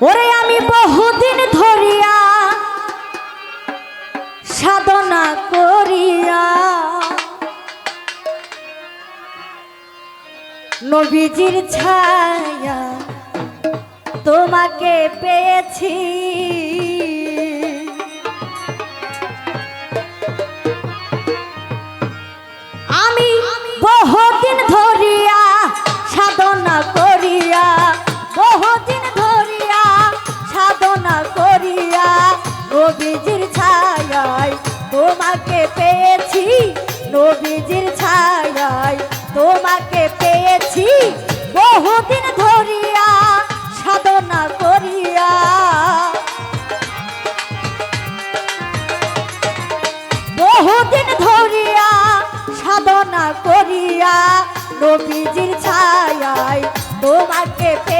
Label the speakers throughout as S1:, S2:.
S1: ওরে আমি বহুদিন ধরিয়া সাধনা করিয়া নবীজির ছায়া তোমাকে পেয়েছি। আমি তোমাকে পেয়েছি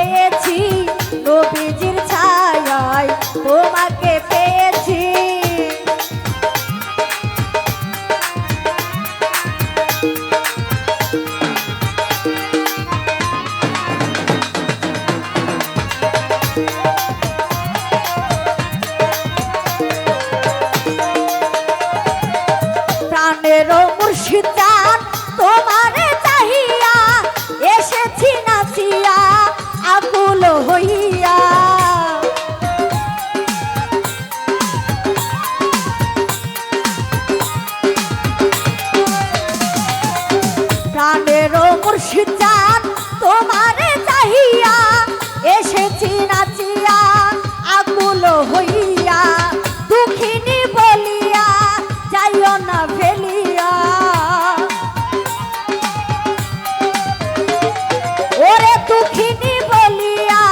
S1: এসেছি নাচিয়া আকুল হইয়া, দুঃখিনী বলিয়া যাইও না ফেলিয়া। ওরে দুঃখিনী বলিয়া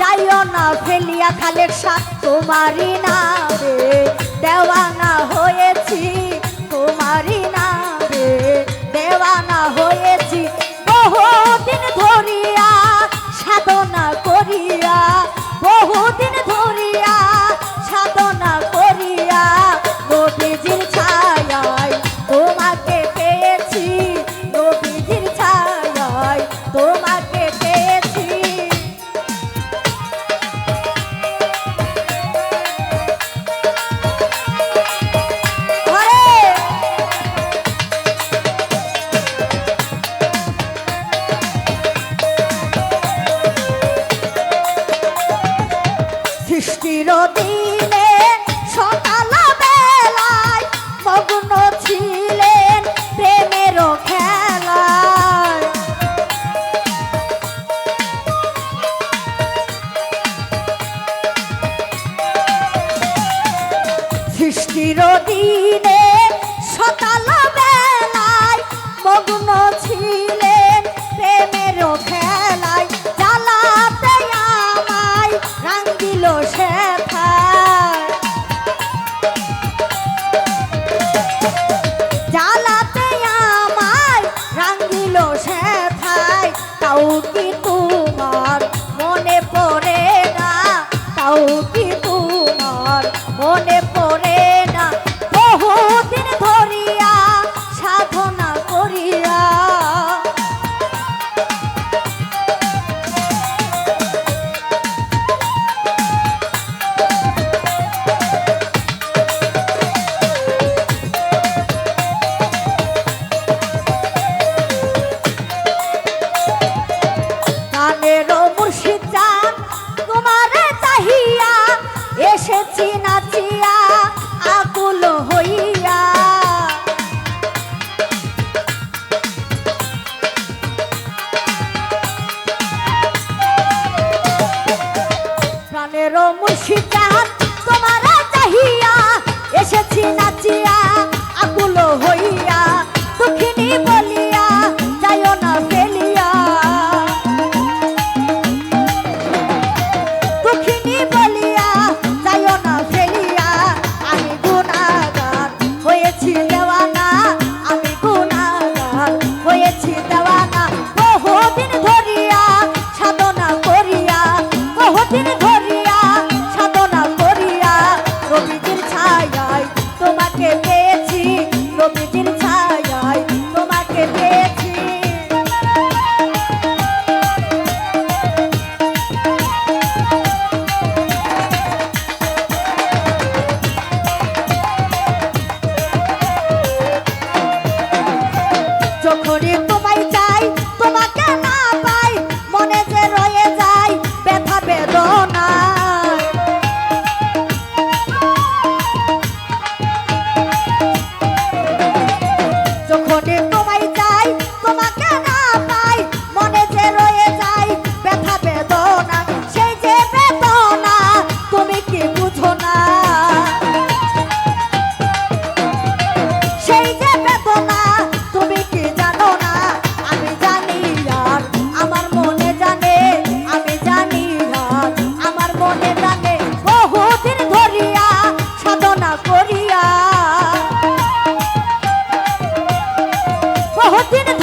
S1: যাইও না ফেলিয়া খালের সাথ তোমারই না রে দেওয়ানা হয়েছি তোমারই তাও কি তোমার মনে পড়ে না? তাও কি তোমার মনে প্রাণের মুর্শিদ চান চাহিয়া এসেছি নাচিয়া, আকুল হইয়া, দুঃখিনী বলিয়া, যাইও না ফেলিয়া। দুঃখিনী বলিয়া, যাইও না ফেলিয়া, আমি গুণাগার হয়েছি দেওয়ানা, আমি গুণাগার হয়েছি দেওয়ানা। করে দিন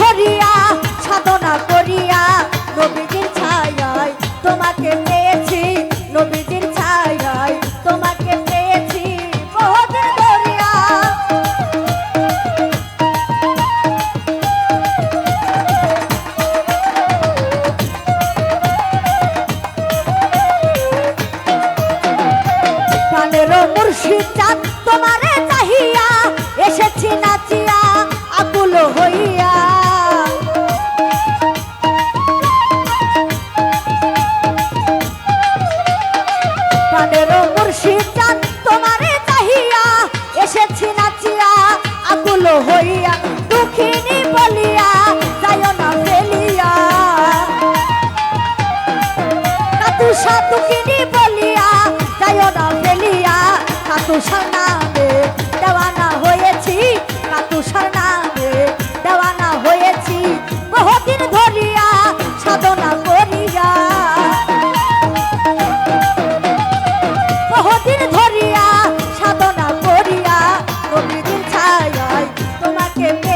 S1: que